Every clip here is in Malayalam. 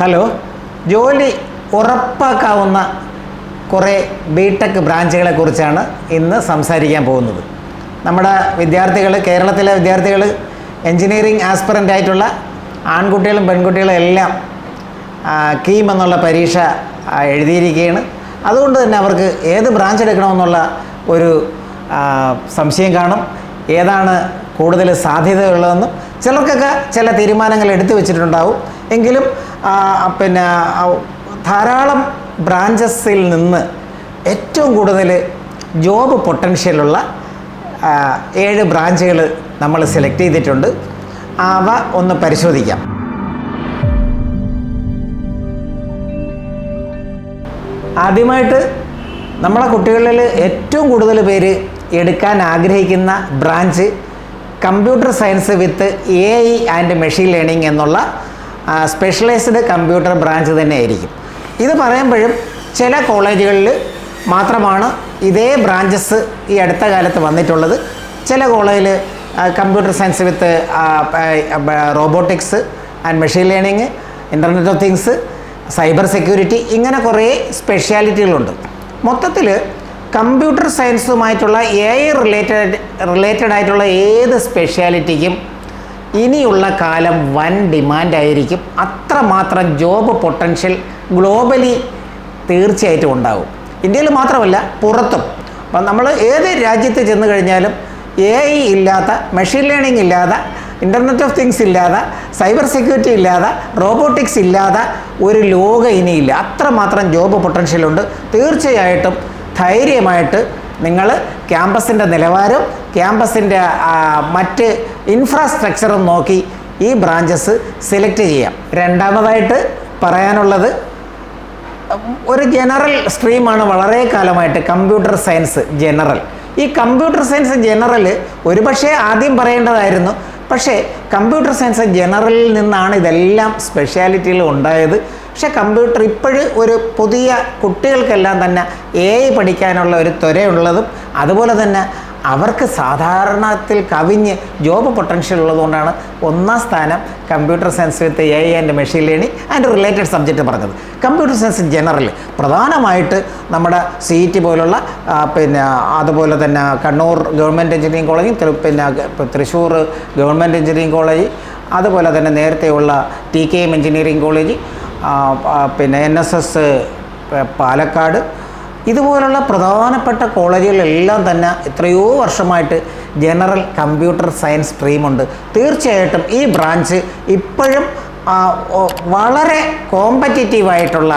ഹലോ ജോലി ഉറപ്പാക്കാവുന്ന കുറേ ബിടെക് ബ്രാഞ്ചുകളെ കുറിച്ചാണ് ഇന്ന് സംസാരിക്കാൻ പോകുന്നത്. നമ്മുടെ വിദ്യാർത്ഥികൾ കേരളത്തിലെ വിദ്യാർത്ഥികൾ എൻജിനീയറിംഗ് ആസ്പിറന്റ് ആയിട്ടുള്ള ആൺകുട്ടികളും പെൺകുട്ടികളും എല്ലാം കീം എന്നുള്ള പരീക്ഷ എഴുതിയിരിക്കുകയാണ്. അതുകൊണ്ട് തന്നെ അവർക്ക് ഏത് ബ്രാഞ്ച് എടുക്കണമെന്നുള്ള ഒരു സംശയം കാണും. ഏതാണ് കൂടുതൽ സാധ്യതയുള്ളതെന്നും ചിലർക്കൊക്കെ ചില തീരുമാനങ്ങൾ എടുത്തു വെച്ചിട്ടുണ്ടാവും. എങ്കിലും പിന്നെ ധാരാളം ബ്രാഞ്ചസിൽ നിന്ന് ഏറ്റവും കൂടുതൽ ജോബ് പൊട്ടൻഷ്യലുള്ള ഏഴ് ബ്രാഞ്ചുകൾ നമ്മൾ സെലക്ട് ചെയ്തിട്ടുണ്ട്. അവ ഒന്ന് പരിശോധിക്കാം. ആദ്യമായിട്ട് നമ്മളെ കുട്ടികളിൽ ഏറ്റവും കൂടുതൽ പേര് എടുക്കാൻ ആഗ്രഹിക്കുന്ന branch computer science with A I and machine learning എന്നുള്ള സ്പെഷ്യലൈസ്ഡ് കമ്പ്യൂട്ടർ ബ്രാഞ്ച് തന്നെ ആയിരിക്കും ഇത് പറയുമ്പോഴും ചില കോളേജുകളിൽ മാത്രമാണ് ഇതേ ബ്രാഞ്ചസ് ഈ അടുത്ത കാലത്ത് വന്നിട്ടുള്ളത്. ചില കോളേജിൽ computer science with robotics and machine learning internet of things cyber security ഇങ്ങനെ കുറേ സ്പെഷ്യാലിറ്റികളുണ്ട് മൊത്തത്തിൽ കമ്പ്യൂട്ടർ സയൻസുമായിട്ടുള്ള എ ഐ റിലേറ്റഡ് റിലേറ്റഡ് ആയിട്ടുള്ള ഏത് സ്പെഷ്യാലിറ്റിക്കും ഇനിയുള്ള കാലം വൻ ഡിമാൻഡായിരിക്കും അത്രമാത്രം ജോബ് പൊട്ടൻഷ്യൽ ഗ്ലോബലി തീർച്ചയായിട്ടും ഉണ്ടാകും ഇന്ത്യയിൽ മാത്രമല്ല പുറത്തും. അപ്പം നമ്മൾ ഏത് രാജ്യത്ത് ചെന്ന് കഴിഞ്ഞാലും എ ഐ ഇല്ലാത്ത മെഷീൻ ലേണിംഗ് ഇല്ലാതെ ഇന്റർനെറ്റ് ഓഫ് തിങ്സ് ഇല്ലാതെ സൈബർ സെക്യൂരിറ്റി ഇല്ലാതെ റോബോട്ടിക്സ് ഇല്ലാതെ ഒരു ലോകം ഇനിയില്ല. അത്രമാത്രം ജോബ് പൊട്ടൻഷ്യലുണ്ട് തീർച്ചയായിട്ടും ധൈര്യമായിട്ട് നിങ്ങൾ ക്യാമ്പസിന്റെ നിലവാരം ക്യാമ്പസിന്റെ മറ്റ് ഇൻഫ്രാസ്ട്രക്ചറും നോക്കി ഈ ബ്രാഞ്ചസ് സെലക്ട് ചെയ്യാം. രണ്ടാമതായിട്ട് പറയാനുള്ളത് ഒരു ജനറൽ സ്ട്രീമാണ് വളരെ കാലമായിട്ട് കമ്പ്യൂട്ടർ സയൻസ് ജനറൽ ഈ കമ്പ്യൂട്ടർ സയൻസ് ജനറൽ ഒരുപക്ഷെ ആദ്യം പറയേണ്ടതായിരുന്നു. പക്ഷേ കമ്പ്യൂട്ടർ സയൻസ് ജനറലിൽ നിന്നാണ് ഇതെല്ലാം സ്പെഷ്യാലിറ്റികൾ ഉണ്ടായത്. പക്ഷേ കമ്പ്യൂട്ടർ ഇപ്പോഴും ഒരു പുതിയ കുട്ടികൾക്കെല്ലാം തന്നെ എ ഐ പഠിക്കാനുള്ള ഒരു ത്വരയുള്ളതും അതുപോലെ തന്നെ അവർക്ക് സാധാരണത്തിൽ കവിഞ്ഞ് ജോബ് പൊട്ടൻഷ്യൽ ഉള്ളതുകൊണ്ടാണ് ഒന്നാം സ്ഥാനം computer science with A I and machine learning and related subject പറഞ്ഞത്. കമ്പ്യൂട്ടർ സയൻസ് ജനറൽ പ്രധാനമായിട്ട് നമ്മുടെ സി ടി പോലുള്ള പിന്നെ അതുപോലെ തന്നെ കണ്ണൂർ ഗവൺമെന്റ് എഞ്ചിനീയറിംഗ് കോളേജ് പിന്നെ തൃശ്ശൂർ ഗവൺമെന്റ് എഞ്ചിനീയറിംഗ് കോളേജ് അതുപോലെ തന്നെ നേരത്തെയുള്ള T K M engineering college പിന്നെ എൻ എസ് എസ് പാലക്കാട് ഇതുപോലുള്ള പ്രധാനപ്പെട്ട കോളേജുകളിലെല്ലാം തന്നെ എത്രയോ വർഷമായിട്ട് ജനറൽ കമ്പ്യൂട്ടർ സയൻസ് സ്ട്രീമുണ്ട്. തീർച്ചയായിട്ടും ഈ ബ്രാഞ്ച് ഇപ്പോഴും വളരെ കോമ്പറ്റീറ്റീവ് ആയിട്ടുള്ള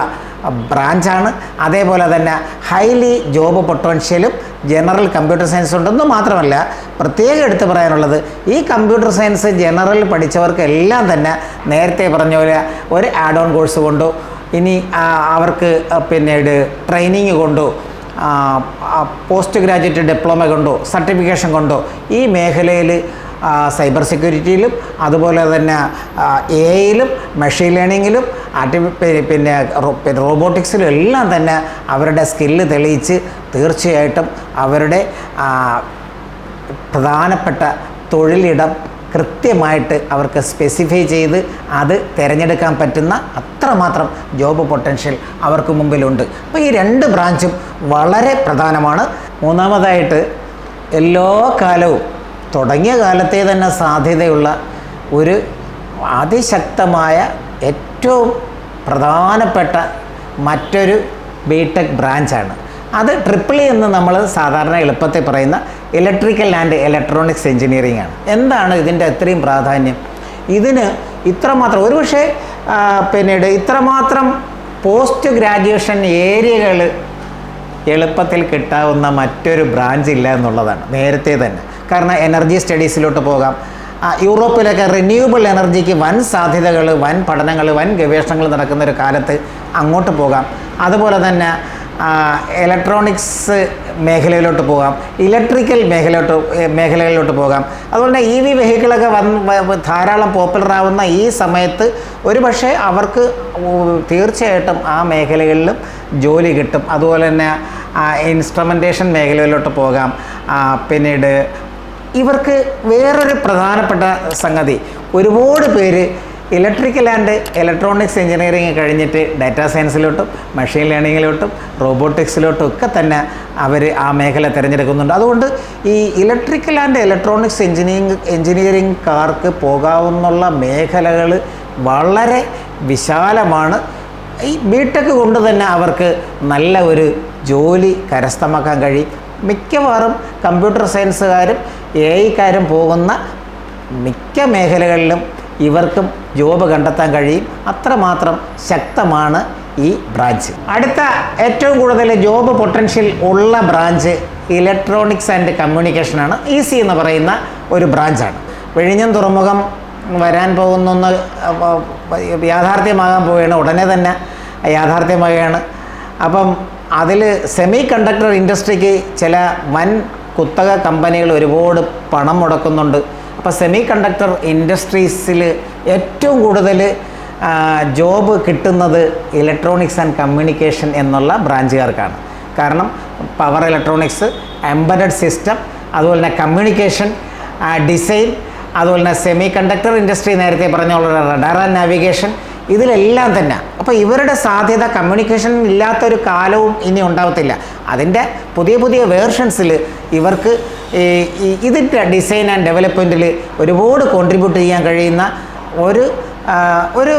ബ്രാഞ്ചാണ്. അതേപോലെ തന്നെ ഹൈലി ജോബ് പൊട്ടൻഷ്യലും ജനറൽ കമ്പ്യൂട്ടർ സയൻസ് ഉണ്ടെന്ന് മാത്രമല്ല പ്രത്യേകം എടുത്തു പറയാനുള്ളത് ഈ കമ്പ്യൂട്ടർ സയൻസ് ജനറൽ പഠിച്ചവർക്കെല്ലാം തന്നെ നേരത്തെ പറഞ്ഞ പോലെ ഒരു ആഡ് ഓൺ കോഴ്സ് കൊണ്ടോ ഇനി അവർക്ക് പിന്നീട് ട്രെയിനിങ് കൊണ്ടോ പോസ്റ്റ് ഗ്രാജുവേറ്റ് ഡിപ്ലോമ കൊണ്ടോ സർട്ടിഫിക്കേഷൻ കൊണ്ടോ ഈ മേഖലയിൽ സൈബർ സെക്യൂരിറ്റിയിലും അതുപോലെ തന്നെ എ ഐയിലും മെഷീൻ ലേണിങ്ങിലും ആർട്ടി പിന്നെ പിന്നെ റോബോട്ടിക്സിലും എല്ലാം തന്നെ അവരുടെ സ്കില്ല് തെളിയിച്ച് തീർച്ചയായിട്ടും അവരുടെ പ്രധാനപ്പെട്ട തൊഴിലിടം കൃത്യമായിട്ട് അവർക്ക് സ്പെസിഫൈ ചെയ്ത് അത് തിരഞ്ഞെടുക്കാൻ പറ്റുന്ന അത്രമാത്രം ജോബ് പൊട്ടൻഷ്യൽ അവർക്ക് മുമ്പിലുണ്ട്. അപ്പോൾ ഈ രണ്ട് ബ്രാഞ്ചും വളരെ പ്രധാനമാണ്. മൂന്നാമതായിട്ട് എല്ലാ കാലവും തുടങ്ങിയ കാലത്തെ തന്നെ സാധ്യതയുള്ള ഒരു അതിശക്തമായ ഏറ്റവും പ്രധാനപ്പെട്ട മറ്റൊരു ബിടെക് ബ്രാഞ്ചാണ് അത് ട്രിപ്പിൾ ഇ എന്ന് നമ്മൾ സാധാരണ എളുപ്പത്തിൽ പറയുന്ന ഇലക്ട്രിക്കൽ ആൻഡ് ഇലക്ട്രോണിക്സ് എഞ്ചിനീയറിംഗ് ആണ്. എന്താണ് ഇതിന്റെ അത്രയും പ്രാധാന്യം? ഇതിന് ഇത്രമാത്രം ഒരുപക്ഷെ പിന്നീട് ഇത്രമാത്രം പോസ്റ്റ് ഗ്രാജുവേഷൻ ഏരിയകൾ എളുപ്പത്തിൽ കിട്ടാവുന്ന മറ്റൊരു ബ്രാഞ്ച് ഇല്ല എന്നുള്ളതാണ് നേരത്തെ തന്നെ. കാരണം എനർജി സ്റ്റഡീസിലോട്ട് പോകാം. യൂറോപ്പിലൊക്കെ റിന്യൂവബിൾ എനർജിക്ക് വൻ സാധ്യതകൾ വൻ പഠനങ്ങൾ വൻ ഗവേഷണങ്ങൾ നടക്കുന്ന ഒരു കാലത്ത് അങ്ങോട്ട് പോകാം. അതുപോലെ തന്നെ ഇലക്ട്രോണിക്സ് മേഖലയിലോട്ട് പോകാം. ഇലക്ട്രിക്കൽ മേഖലയിലോട്ട് മേഖലകളിലോട്ട് പോകാം. അതുകൊണ്ട് ഇ വി വെഹിക്കിളൊക്കെ വന്ന് ധാരാളം പോപ്പുലറാവുന്ന ഈ സമയത്ത് ഒരുപക്ഷെ അവർക്ക് തീർച്ചയായിട്ടും ആ മേഖലകളിലും ജോലി കിട്ടും. അതുപോലെ തന്നെ ഇൻസ്ട്രുമെന്റേഷൻ മേഖലയിലോട്ട് പോകാം. പിന്നീട് ഇവർക്ക് വേറൊരു പ്രധാനപ്പെട്ട സംഗതി. ഒരുപാട് പേര് ഇലക്ട്രിക്കൽ ആൻഡ് ഇലക്ട്രോണിക്സ് എഞ്ചിനീയറിംഗ് കഴിഞ്ഞിട്ട് ഡാറ്റാ സയൻസിലോട്ടും മെഷീൻ ലേണിങ്ങിലോട്ടും റോബോട്ടിക്സിലോട്ടും ഒക്കെ തന്നെ അവർ ആ മേഖല തിരഞ്ഞെടുക്കുന്നുണ്ട്. അതുകൊണ്ട് ഈ ഇലക്ട്രിക്കൽ ആൻഡ് ഇലക്ട്രോണിക്സ് എഞ്ചിനീയറിംഗ് കാർക്ക് പോകാവുന്ന മേഖലകൾ വളരെ വിശാലമാണ്. ഈ ബിടെക് കൊണ്ട് തന്നെ അവർക്ക് നല്ല ഒരു ജോലി കരസ്ഥമാക്കാൻ കഴിയും. മിക്കവാറും കമ്പ്യൂട്ടർ സയൻസുകാരും എ ഐക്കാരും പോകുന്ന മിക്ക മേഖലകളിലും ഇവർക്കും ജോബ് കണ്ടെത്താൻ കഴിയും. അത്രമാത്രം ശക്തമാണ് ഈ ബ്രാഞ്ച്. അടുത്ത ഏറ്റവും കൂടുതൽ ജോബ് പൊട്ടൻഷ്യൽ ഉള്ള ബ്രാഞ്ച് ഇലക്ട്രോണിക്സ് ആൻഡ് കമ്മ്യൂണിക്കേഷനാണ്. ഇ സി എന്ന് പറയുന്ന ഒരു ബ്രാഞ്ചാണ്. വിഴിഞ്ഞം തുറമുഖം വരാൻ പോകുന്ന യാഥാർത്ഥ്യമാകാൻ പോവുകയാണ്. ഉടനെ തന്നെ യാഥാർത്ഥ്യമാകുകയാണ് അപ്പം അതിൽ സെമി കണ്ടക്ടർ ഇൻഡസ്ട്രിക്ക് ചില വൻ കുത്തക കമ്പനികൾ ഒരുപാട് പണം മുടക്കുന്നുണ്ട്. അപ്പോൾ സെമി കണ്ടക്ടർ ഇൻഡസ്ട്രീസിൽ ഏറ്റവും കൂടുതൽ ജോബ് കിട്ടുന്നത് ഇലക്ട്രോണിക്സ് ആൻഡ് കമ്മ്യൂണിക്കേഷൻ എന്നുള്ള ബ്രാഞ്ചുകാർക്കാണ് കാരണം പവർ ഇലക്ട്രോണിക്സ് എംബഡഡ് സിസ്റ്റം അതുപോലെ തന്നെ കമ്മ്യൂണിക്കേഷൻ ഡിസൈൻ അതുപോലെ തന്നെ സെമി കണ്ടക്ടർ ഇൻഡസ്ട്രി നേരത്തെ പറഞ്ഞ റഡാർ ആൻഡ് നാവിഗേഷൻ ഇതിലെല്ലാം തന്നെ. അപ്പോൾ ഇവരുടെ സാധ്യത കമ്മ്യൂണിക്കേഷൻ ഇല്ലാത്തൊരു കാലവും ഇനി ഉണ്ടാവത്തില്ല. അതിന്റെ പുതിയ പുതിയ വേർഷൻസിൽ ഇവർക്ക് ഇതിന്റെ ഡിസൈൻ ആൻഡ് ഡെവലപ്മെന്റിൽ ഒരുപാട് കോൺട്രിബ്യൂട്ട് ചെയ്യാൻ കഴിയുന്ന ഒരു ഒരു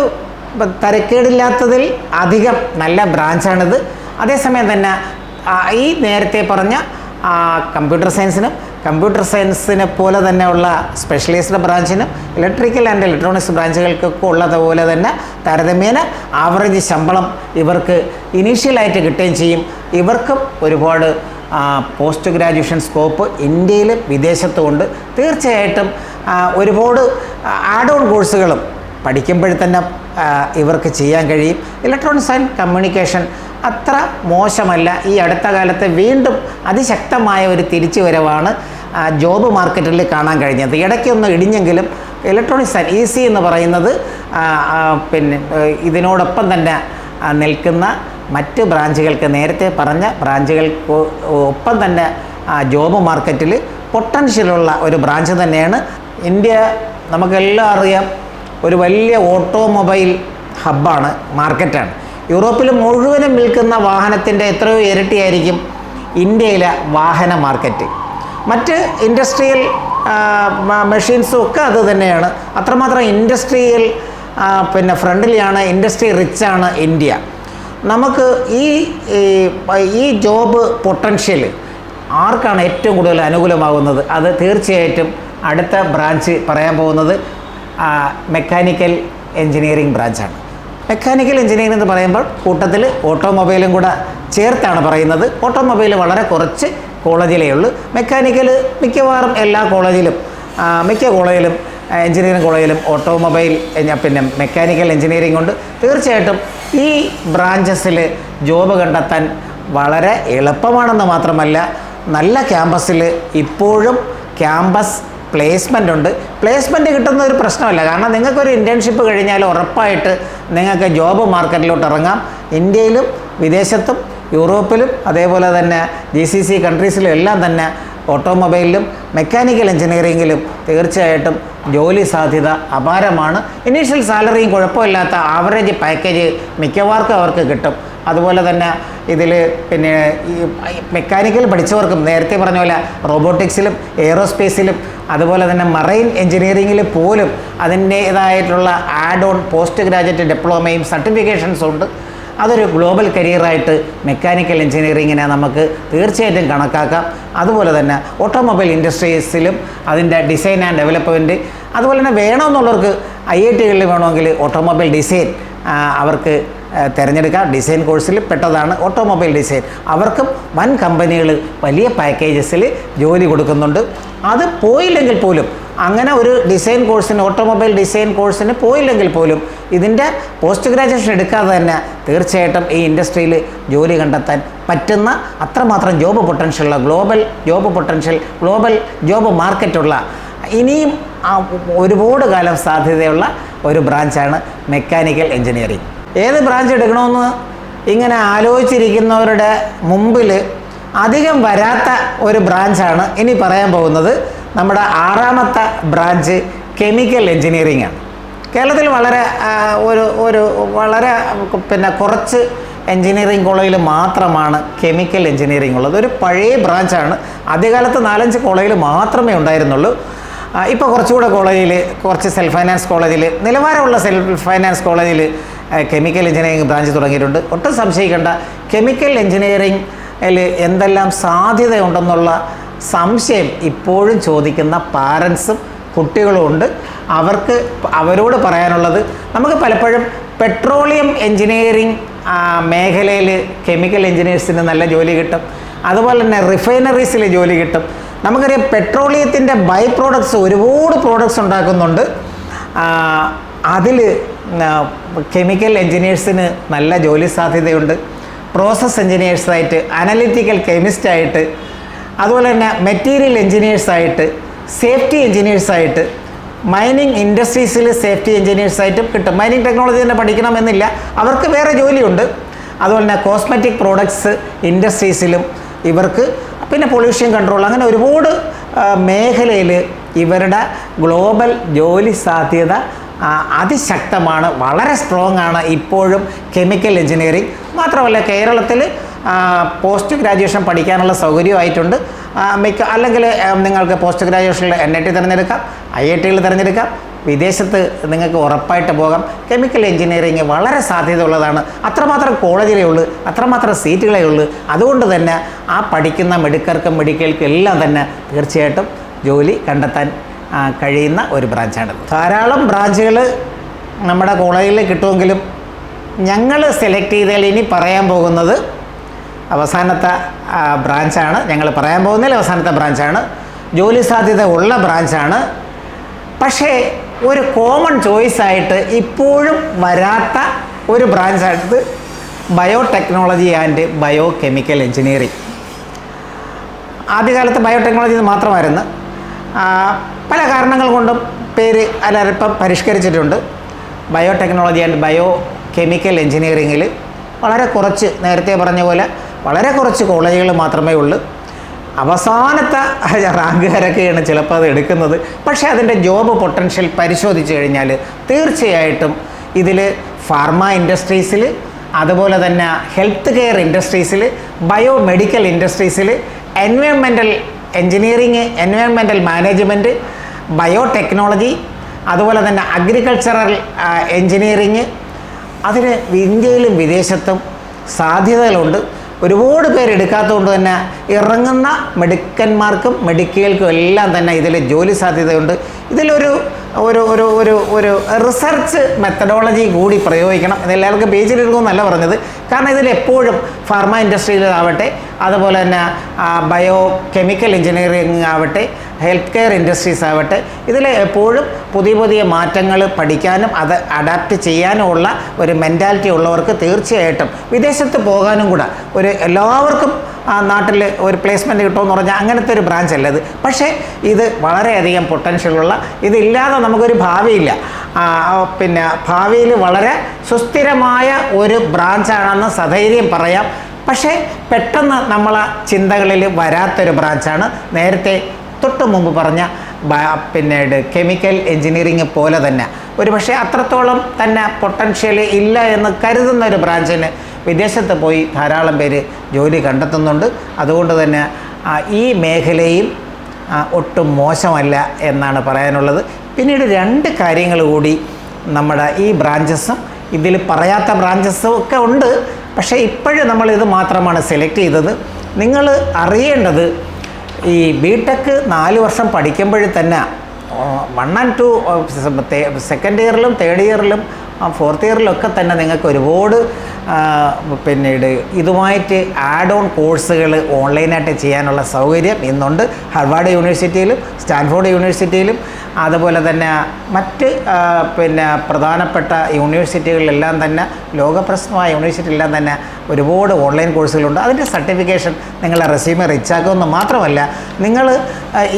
തരക്കേടില്ലാത്തതിൽ അധികം നല്ല ബ്രാഞ്ചാണിത് അതേസമയം തന്നെ ഈ നേരത്തെ പറഞ്ഞ കമ്പ്യൂട്ടർ സയൻസിനും കമ്പ്യൂട്ടർ സയൻസിനെ പോലെ ഉള്ള സ്പെഷ്യലൈസ്ഡ് ബ്രാഞ്ചിനും ഇലക്ട്രിക്കൽ ആൻഡ് ഇലക്ട്രോണിക്സ് ബ്രാഞ്ചുകൾക്കൊക്കെ ഉള്ളതുപോലെ തന്നെ താരതമ്യേന ആവറേജ് ശമ്പളം ഇവർക്ക് ഇനീഷ്യലായിട്ട് കിട്ടുകയും ചെയ്യും. ഇവർക്കും ഒരുപാട് പോസ്റ്റ് ഗ്രാജുവേഷൻ സ്കോപ്പ് ഇന്ത്യയിലും വിദേശത്തും ഉണ്ട് തീർച്ചയായിട്ടും ഒരുപാട് ആഡ് ഓൺ കോഴ്സുകളും പഠിക്കുമ്പോൾ തന്നെ ഇവർക്ക് ചെയ്യാൻ കഴിയും. ഇലക്ട്രോണിക്സ് ആൻഡ് കമ്മ്യൂണിക്കേഷൻ അത്ര മോശമല്ല. ഈ അടുത്ത കാലത്തെ വീണ്ടും അതിശക്തമായ ഒരു തിരിച്ചു വരവാണ് ജോബ് മാർക്കറ്റിൽ കാണാൻ കഴിഞ്ഞത്. ഇടയ്ക്കൊന്ന് ഇടിഞ്ഞെങ്കിലും ഇലക്ട്രോണിക്സ് ആൻഡ് ഇ സി എന്ന് പറയുന്നത് പിന്നെ ഇതിനോടൊപ്പം തന്നെ നിൽക്കുന്ന മറ്റ് ബ്രാഞ്ചുകൾക്ക് നേരത്തെ പറഞ്ഞ ബ്രാഞ്ചുകൾക്ക് ഒപ്പം തന്നെ ജോബ് മാർക്കറ്റിൽ പൊട്ടൻഷ്യലുള്ള ഒരു ബ്രാഞ്ച് തന്നെയാണ്. ഇന്ത്യ നമുക്കെല്ലാം അറിയാം ഒരു വലിയ ഓട്ടോമൊബൈൽ ഹബ്ബാണ് മാർക്കറ്റാണ്. യൂറോപ്പിൽ മുഴുവനും വിൽക്കുന്ന വാഹനത്തിന്റെ എത്രയോ ഇരട്ടിയായിരിക്കും ഇന്ത്യയിലെ വാഹന മാർക്കറ്റ്. മറ്റ് ഇൻഡസ്ട്രിയൽ മെഷീൻസും ഒക്കെ അത് തന്നെയാണ്. അത്രമാത്രം ഇൻഡസ്ട്രിയൽ പിന്നെ ഫ്രണ്ട്ലിയാണ് ഇൻഡസ്ട്രി ആണ് ഇന്ത്യ. നമുക്ക് ഈ ഈ- ഈ ജോബ് പൊട്ടൻഷ്യൽ ആർക്കാണ് ഏറ്റവും കൂടുതൽ അനുകൂലമാകുന്നത്? അത് തീർച്ചയായിട്ടും അടുത്ത ബ്രാഞ്ച് പറയാൻ പോകുന്നത് മെക്കാനിക്കൽ എഞ്ചിനീയറിംഗ് ബ്രാഞ്ചാണ്. മെക്കാനിക്കൽ എഞ്ചിനീയറിംഗ് എന്ന് പറയുമ്പോൾ കൂട്ടത്തിൽ ഓട്ടോമൊബൈലും കൂടെ ചേർത്താണ് പറയുന്നത്. ഓട്ടോമൊബൈൽ വളരെ കുറച്ച് കോളേജിലേ ഉള്ളൂ. മെക്കാനിക്കൽ മിക്കവാറും എല്ലാ കോളേജിലും മിക്ക കോളേജിലും എഞ്ചിനീയറിംഗ് കോളേജിലും ഓട്ടോമൊബൈൽ പിന്നെ മെക്കാനിക്കൽ എഞ്ചിനീയറിംഗ് ഉണ്ട്. തീർച്ചയായിട്ടും ഈ ബ്രാഞ്ചസിൽ ജോബ് കണ്ടെത്താൻ വളരെ എളുപ്പമാണെന്ന് മാത്രമല്ല നല്ല ക്യാമ്പസിൽ ഇപ്പോഴും ക്യാമ്പസ് പ്ലേസ്മെന്റ് ഉണ്ട്. പ്ലേസ്മെന്റ് കിട്ടുന്ന ഒരു പ്രശ്നമല്ല. കാരണം നിങ്ങൾക്കൊരു ഇന്റേൺഷിപ്പ് കഴിഞ്ഞാൽ ഉറപ്പായിട്ട് നിങ്ങൾക്ക് ജോബ് മാർക്കറ്റിലോട്ട് ഇറങ്ങാം. ഇന്ത്യയിലും വിദേശത്തും യൂറോപ്പിലും അതേപോലെ തന്നെ ജി സി സി കൺട്രീസിലും എല്ലാം തന്നെ ഓട്ടോമൊബൈലിലും മെക്കാനിക്കൽ എഞ്ചിനീയറിങ്ങിലും തീർച്ചയായിട്ടും ജോലി സാധ്യത അപാരമാണ്. ഇനീഷ്യൽ സാലറിയും കുഴപ്പമില്ലാത്ത ആവറേജ് പാക്കേജ് മിക്കവാർക്കും അവർക്ക് കിട്ടും. അതുപോലെ തന്നെ ഇതിൽ പിന്നെ ഈ മെക്കാനിക്കൽ പഠിച്ചവർക്കും നേരത്തെ പറഞ്ഞ പോലെ റോബോട്ടിക്സിലും എയറോസ്പേസിലും അതുപോലെ തന്നെ മറൈൻ എഞ്ചിനീയറിങ്ങിൽ പോലും അതിന്റേതായിട്ടുള്ള ആഡ് ഓൺ പോസ്റ്റ് ഗ്രാജുവേറ്റ് ഡിപ്ലോമയും സർട്ടിഫിക്കേഷൻസും ഉണ്ട്. അതൊരു ഗ്ലോബൽ കരിയറായിട്ട് മെക്കാനിക്കൽ എഞ്ചിനീയറിങ്ങിനെ നമുക്ക് തീർച്ചയായിട്ടും കണക്കാക്കാം. അതുപോലെ തന്നെ ഓട്ടോമൊബൈൽ ഇൻഡസ്ട്രീസിലും അതിന്റെ ഡിസൈൻ ആൻഡ് ഡെവലപ്മെന്റ് അതുപോലെ തന്നെ വേണമെന്നുള്ളവർക്ക് ഐ ഐ ടികളിൽ വേണമെങ്കിൽ ഓട്ടോമൊബൈൽ ഡിസൈൻ അവർക്ക് തിരഞ്ഞെടുക്കാം ഡിസൈൻ കോഴ്സിൽ പെട്ടതാണ് ഓട്ടോമൊബൈൽ ഡിസൈൻ അവർക്കും വൻ കമ്പനികൾ വലിയ പാക്കേജസിൽ ജോലി കൊടുക്കുന്നുണ്ട്. അത് പോയില്ലെങ്കിൽ പോലും അങ്ങനെ ഒരു ഡിസൈൻ കോഴ്സിന് ഓട്ടോമൊബൈൽ ഡിസൈൻ കോഴ്സിന് പോയില്ലെങ്കിൽ പോലും ഇതിന്റെ പോസ്റ്റ് ഗ്രാജുവേഷൻ എടുക്കാതെ തന്നെ തീർച്ചയായിട്ടും ഈ ഇൻഡസ്ട്രിയിൽ ജോലി കണ്ടെത്താൻ പറ്റുന്ന അത്രമാത്രം job പൊട്ടൻഷ്യലുള്ള global job potential global job മാർക്കറ്റുള്ള ഇനിയും ഒരുപാട് കാലം സാധ്യതയുള്ള ഒരു ബ്രാഞ്ചാണ് മെക്കാനിക്കൽ എഞ്ചിനീയറിംഗ് ഏത് ബ്രാഞ്ച് എടുക്കണമെന്ന് ഇങ്ങനെ ആലോചിച്ചിരിക്കുന്നവരുടെ മുമ്പിൽ അധികം വരാത്ത ഒരു ബ്രാഞ്ചാണ് ഇനി പറയാൻ പോകുന്നത് നമ്മുടെ ആറാമത്തെ ബ്രാഞ്ച് കെമിക്കൽ എൻജിനീയറിംഗ് ആണ്. കേരളത്തിൽ വളരെ ഒരു ഒരു വളരെ പിന്നെ കുറച്ച് എൻജിനീയറിംഗ് കോളേജിൽ മാത്രമാണ് കെമിക്കൽ എൻജിനീയറിംഗ് ഉള്ളത്. ഒരു പഴയ ബ്രാഞ്ചാണ് ആദ്യകാലത്ത് നാലഞ്ച് കോളേജിൽ മാത്രമേ ഉണ്ടായിരുന്നുള്ളൂ. ഇപ്പോൾ കുറച്ചുകൂടെ കോളേജിൽ കുറച്ച് സെൽഫ് ഫൈനാൻസ് കോളേജിൽ നിലവാരമുള്ള സെൽഫ് ഫൈനാൻസ് കോളേജിൽ കെമിക്കൽ എഞ്ചിനീയറിംഗ് ബ്രാഞ്ച് തുടങ്ങിയിട്ടുണ്ട്. ഒട്ടും സംശയിക്കേണ്ട. കെമിക്കൽ എഞ്ചിനീയറിംഗിൽ എന്തെല്ലാം സാധ്യതയുണ്ടെന്നുള്ള സംശയം ഇപ്പോഴും ചോദിക്കുന്ന പാരൻസും കുട്ടികളും ഉണ്ട്. അവർക്ക് അവരോട് പറയാനുള്ളത് നമുക്ക് പലപ്പോഴും പെട്രോളിയം എഞ്ചിനീയറിംഗ് മേഖലയിൽ കെമിക്കൽ എഞ്ചിനീയേഴ്സിന് നല്ല ജോലി കിട്ടും. അതുപോലെ തന്നെ റിഫൈനറീസിൽ ജോലി കിട്ടും. നമുക്കറിയാം പെട്രോളിയത്തിന്റെ ബൈ പ്രോഡക്ട്സ് ഒരുപാട് പ്രോഡക്ട്സ് ഉണ്ടാക്കുന്നുണ്ട്. അതിൽ കെമിക്കൽ എൻജിനീയേഴ്സിന് നല്ല ജോലി സാധ്യതയുണ്ട്. പ്രോസസ് എൻജിനീയേഴ്സായിട്ട് അനലിറ്റിക്കൽ കെമിസ്റ്റായിട്ട് അതുപോലെ തന്നെ മെറ്റീരിയൽ എൻജിനീയേഴ്സായിട്ട് സേഫ്റ്റി എൻജിനീയേഴ്സായിട്ട് മൈനിങ് ഇൻഡസ്ട്രീസിൽ സേഫ്റ്റി എൻജിനീയേഴ്സായിട്ടും കിട്ടും. മൈനിങ് ടെക്നോളജി തന്നെ പഠിക്കണമെന്നില്ല. അവർക്ക് വേറെ ജോലിയുണ്ട്. അതുപോലെ തന്നെ കോസ്മെറ്റിക് പ്രോഡക്ട്സ് ഇൻഡസ്ട്രീസിലും ഇവർക്ക് പിന്നെ പൊല്യൂഷൻ കൺട്രോൾ അങ്ങനെ ഒരുപാട് മേഖലയിൽ ഇവരുടെ ഗ്ലോബൽ ജോലി സാധ്യത അതിശക്തമാണ് വളരെ സ്ട്രോങ് ആണ് ഇപ്പോഴും കെമിക്കൽ എഞ്ചിനീയറിംഗ് മാത്രമല്ല കേരളത്തിൽ പോസ്റ്റ് ഗ്രാജുവേഷൻ പഠിക്കാനുള്ള സൗകര്യമായിട്ടുണ്ട്. മിക്ക അല്ലെങ്കിൽ നിങ്ങൾക്ക് പോസ്റ്റ് ഗ്രാജുവേഷനിൽ എൻ ഐ ടി തിരഞ്ഞെടുക്കാം ഐ ഐ ടിയിൽ തിരഞ്ഞെടുക്കാം വിദേശത്ത് നിങ്ങൾക്ക് ഉറപ്പായിട്ട് പോകാം. കെമിക്കൽ എഞ്ചിനീയറിംഗ് വളരെ സാധ്യതയുള്ളതാണ്. അത്രമാത്രം കോളേജിലേ ഉള്ളൂ അത്രമാത്രം സീറ്റുകളേ ഉള്ളൂ. അതുകൊണ്ട് തന്നെ ആ പഠിക്കുന്ന മെഡിക്കർക്കും മെഡിക്കൽക്കും എല്ലാം തന്നെ തീർച്ചയായിട്ടും ജോലി കണ്ടെത്താൻ കഴിയുന്ന ഒരു ബ്രാഞ്ചാണ് ധാരാളം ബ്രാഞ്ചുകൾ നമ്മുടെ കോളേജിൽ കിട്ടുമെങ്കിലും ഞങ്ങൾ സെലക്ട് ചെയ്തതിൽ ഇനി പറയാൻ പോകുന്നത് അവസാനത്തെ ബ്രാഞ്ചാണ്. ഞങ്ങൾ പറയാൻ പോകുന്നതിൽ അവസാനത്തെ ബ്രാഞ്ചാണ്. ജോലി സാധ്യത ഉള്ള ബ്രാഞ്ചാണ്. പക്ഷേ ഒരു കോമൺ ചോയ്സ് ആയിട്ട് ഇപ്പോഴും വരാത്ത ഒരു ബ്രാഞ്ചാണിത് biotechnology and bio chemical engineering ആദ്യകാലത്ത് ബയോടെക്നോളജി മാത്രമായിരുന്നു. പല കാരണങ്ങൾ കൊണ്ടും പേര് അലരപ്പം പരിഷ്കരിച്ചിട്ടുണ്ട്. ബയോടെക്നോളജി ആൻഡ് ബയോ കെമിക്കൽ എഞ്ചിനീയറിങ്ങിൽ വളരെ കുറച്ച് നേരത്തെ പറഞ്ഞ പോലെ വളരെ കുറച്ച് കോളേജുകൾ മാത്രമേ ഉള്ളൂ. അവസാനത്തെ റാങ്കുകാരൊക്കെയാണ് ചിലപ്പോൾ അത് എടുക്കുന്നത്. പക്ഷേ അതിന്റെ ജോബ് പൊട്ടൻഷ്യൽ പരിശോധിച്ച് കഴിഞ്ഞാൽ തീർച്ചയായിട്ടും ഇതിൽ ഫാർമ ഇൻഡസ്ട്രീസിൽ അതുപോലെ തന്നെ ഹെൽത്ത് കെയർ ഇൻഡസ്ട്രീസിൽ bio medical ഇൻഡസ്ട്രീസിൽ എൻവയോൺമെന്റൽ engineering എൻവയോൺമെന്റൽ management biotechnology അതുപോലെ തന്നെ അഗ്രികൾച്ചറൽ എൻജിനീയറിങ് അതിന് ഇന്ത്യയിലും വിദേശത്തും സാധ്യതകളുണ്ട്. ഒരുപാട് പേര് എടുക്കാത്തതുകൊണ്ട് തന്നെ ഇറങ്ങുന്ന മെഡിക്കന്മാർക്കും മെഡിക്കൽക്കും എല്ലാം തന്നെ ഇതിൽ ജോലി സാധ്യതയുണ്ട്. ഇതിലൊരു ഒരു ഒരു ഒരു ഒരു റിസർച്ച് മെത്തഡോളജി കൂടി പ്രയോഗിക്കണം. ഇതെല്ലാവർക്കും പേജിൽ എടുക്കുമെന്നല്ല പറഞ്ഞത്. കാരണം ഇതിൽ എപ്പോഴും ഫാർമ ഇൻഡസ്ട്രിയിലാവട്ടെ അതുപോലെ തന്നെ ബയോ കെമിക്കൽ എഞ്ചിനീയറിംഗ് ആവട്ടെ ഹെൽത്ത് കെയർ ഇൻഡസ്ട്രീസ് ആവട്ടെ ഇതിൽ എപ്പോഴും പുതിയ പുതിയ മാറ്റങ്ങൾ പഠിക്കാനും അത് അഡാപ്റ്റ് ചെയ്യാനുമുള്ള ഒരു മെന്റാലിറ്റി ഉള്ളവർക്ക് തീർച്ചയായിട്ടും വിദേശത്ത് പോകാനും കൂടെ ഒരു എല്ലാവർക്കും ആ നാട്ടിൽ ഒരു പ്ലേസ്മെന്റ് കിട്ടുമെന്ന് പറഞ്ഞാൽ അങ്ങനത്തെ ഒരു ബ്രാഞ്ച് അല്ല ഇത്. പക്ഷേ ഇത് വളരെയധികം പൊട്ടൻഷ്യലുള്ള ഇതില്ലാതെ നമുക്കൊരു ഭാവിയില്ല. പിന്നെ ഭാവിയിൽ വളരെ സുസ്ഥിരമായ ഒരു ബ്രാഞ്ചാണെന്ന് സധൈര്യം പറയാം. പക്ഷേ പെട്ടെന്ന് നമ്മളെ ചിന്തകളിൽ വരാത്തൊരു ബ്രാഞ്ചാണ് നേരത്തെ തൊട്ട് മുമ്പ് പറഞ്ഞ പിന്നെ പിന്നീട് കെമിക്കൽ എഞ്ചിനീയറിംഗ് പോലെ തന്നെ. ഒരു പക്ഷേ അത്രത്തോളം തന്നെ പൊട്ടൻഷ്യൽ ഇല്ല എന്ന് കരുതുന്ന ഒരു ബ്രാഞ്ചിന് വിദേശത്ത് പോയി ധാരാളം പേര് ജോലി കണ്ടെത്തുന്നുണ്ട്. അതുകൊണ്ട് തന്നെ ഈ മേഖലയിൽ ഒട്ടും മോശമല്ല എന്നാണ് പറയാനുള്ളത്. പിന്നീട് രണ്ട് കാര്യങ്ങൾ കൂടി നമ്മുടെ ഈ ബ്രാഞ്ചസും ഇതിൽ പറയാത്ത ബ്രാഞ്ചസും ഒക്കെ ഉണ്ട്. പക്ഷേ ഇപ്പോഴും നമ്മൾ ഇത് മാത്രമാണ് സെലക്ട് ചെയ്തത്. നിങ്ങൾ അറിയേണ്ടത് ഈ ബി ടെക് നാല് വർഷം പഠിക്കുമ്പോൾ തന്നെ വൺ ആൻഡ് ടു സെക്കൻഡ് ഇയറിലും തേർഡ് ഇയറിലും ഫോർത്ത് ഇയറിലൊക്കെ തന്നെ നിങ്ങൾക്ക് ഒരുപാട് പിന്നീട് ഇതുമായിട്ട് ആഡ് ഓൺ കോഴ്സുകൾ ഓൺലൈനായിട്ട് ചെയ്യാനുള്ള സൗകര്യം ഇന്നുണ്ട്. ഹർവാർഡ് യൂണിവേഴ്സിറ്റിയിലും സ്റ്റാൻഫോർഡ് യൂണിവേഴ്സിറ്റിയിലും അതുപോലെ തന്നെ മറ്റ് പിന്നെ പ്രധാനപ്പെട്ട യൂണിവേഴ്സിറ്റികളിലെല്ലാം തന്നെ ലോകപ്രസിദ്ധമായ യൂണിവേഴ്സിറ്റിയിലെല്ലാം തന്നെ ഒരുപാട് ഓൺലൈൻ കോഴ്സുകളുണ്ട്. അതിന്റെ സർട്ടിഫിക്കേഷൻ നിങ്ങളെ റെസ്യൂമെ റിച്ചാക്കുമെന്ന് മാത്രമല്ല നിങ്ങൾ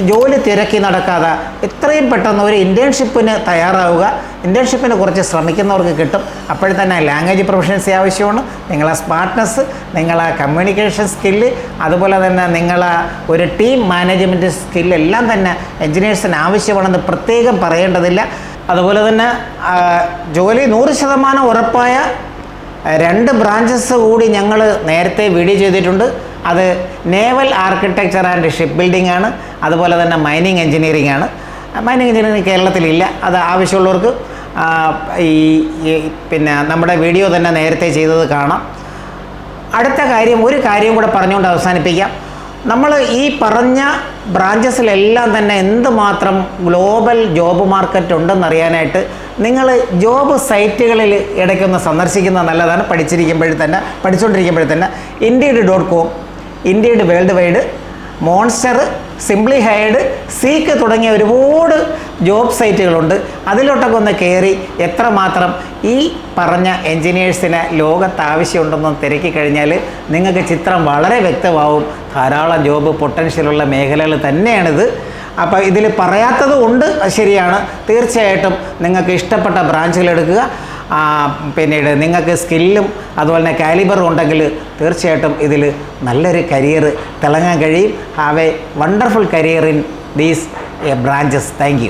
ജോലി തിരക്കി നടക്കാതെ എത്രയും പെട്ടെന്ന് ഒരു ഇന്റേൺഷിപ്പിന് തയ്യാറാവുക. ഇന്റേൺഷിപ്പിന് കുറച്ച് ശ്രമിക്കുന്നവർക്ക് കിട്ടും. അപ്പോഴും തന്നെ ലാംഗ്വേജ് പ്രൊഫഷൻസി ആവശ്യമാണ്. നിങ്ങളെ സ്മാർട്ട്നെസ് നിങ്ങളെ കമ്മ്യൂണിക്കേഷൻ സ്കില്ല് അതുപോലെ തന്നെ നിങ്ങളെ ഒരു ടീം മാനേജ്മെന്റ് സ്കില്ലെല്ലാം തന്നെ എൻജിനീയേഴ്സിന് ആവശ്യമാണെന്ന് പ്രത്യേകം പറയേണ്ടതില്ല. അതുപോലെ തന്നെ ജോലി നൂറ് ശതമാനം ഉറപ്പായ രണ്ട് ബ്രാഞ്ചസ് കൂടി ഞങ്ങൾ നേരത്തെ വീഡിയോ ചെയ്തിട്ടുണ്ട്. അത് naval architecture and ship building ആണ്. അതുപോലെ തന്നെ മൈനിങ് എഞ്ചിനീയറിംഗ് ആണ്. മൈനിങ് എഞ്ചിനീയറിംഗ് കേരളത്തിലില്ല. അത് ആവശ്യമുള്ളവർക്ക് ഈ പിന്നെ നമ്മുടെ വീഡിയോ തന്നെ നേരത്തെ ചെയ്തത് കാണാം. അടുത്ത കാര്യം ഒരു കാര്യം കൂടെ പറഞ്ഞുകൊണ്ട് അവസാനിപ്പിക്കാം. നമ്മൾ ഈ പറഞ്ഞ ബ്രാഞ്ചസിലെല്ലാം തന്നെ എന്തുമാത്രം ഗ്ലോബൽ ജോബ് മാർക്കറ്റ് ഉണ്ടെന്നറിയാനായിട്ട് നിങ്ങൾ ജോബ് സൈറ്റുകളിൽ ഇടയ്ക്കൊന്ന് സന്ദർശിക്കുന്നത് നല്ലതാണ്. പഠിച്ചിരിക്കുമ്പോഴേ തന്നെ പഠിച്ചുകൊണ്ടിരിക്കുമ്പോഴേ തന്നെ. Indeed dot com Indeed worldwide Monster SimplyHired Seek തുടങ്ങിയ ഒരുപാട് ജോബ് സൈറ്റുകളുണ്ട് അതിലോട്ടൊക്കെ ഒന്ന് കയറി എത്രമാത്രം ഈ പറഞ്ഞ എൻജിനീയേഴ്സിന് ലോകത്ത് ആവശ്യമുണ്ടെന്ന് തിരക്കി കഴിഞ്ഞാൽ നിങ്ങൾക്ക് ചിത്രം വളരെ വ്യക്തമാവും. ധാരാളം ജോബ് പൊട്ടൻഷ്യലുള്ള മേഖലകൾ തന്നെയാണിത്. അപ്പോൾ ഇതിൽ പറയാത്തതും ഉണ്ട് ശരിയാണ്. തീർച്ചയായിട്ടും നിങ്ങൾക്ക് ഇഷ്ടപ്പെട്ട ബ്രാഞ്ചുകൾ എടുക്കുക. പിന്നീട് നിങ്ങൾക്ക് സ്കില്ലും അതുപോലെ തന്നെ കാലിബറും ഉണ്ടെങ്കിൽ തീർച്ചയായിട്ടും ഇതിൽ നല്ലൊരു കരിയർ തിളങ്ങാൻ കഴിയും. Have a wonderful career in these branches thank